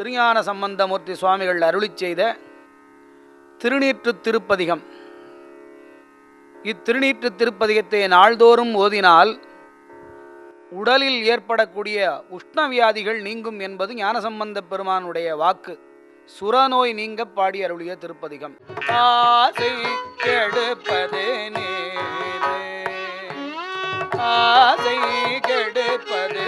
திருஞான சம்பந்தமூர்த்தி சுவாமிகள் அருளி செய்த திருநீற்று திருப்பதிகம். இத்திருநீற்று திருப்பதிகத்தை நாள்தோறும் ஓதினால் உடலில் ஏற்படக்கூடிய உஷ்ணவியாதிகள் நீங்கும் என்பது ஞானசம்பந்த பெருமானுடைய வாக்கு. சுரநோய் நீங்க பாடி அருளிய திருப்பதிகம். ஆசை கெடுப்பது ஆசை கெடுப்பது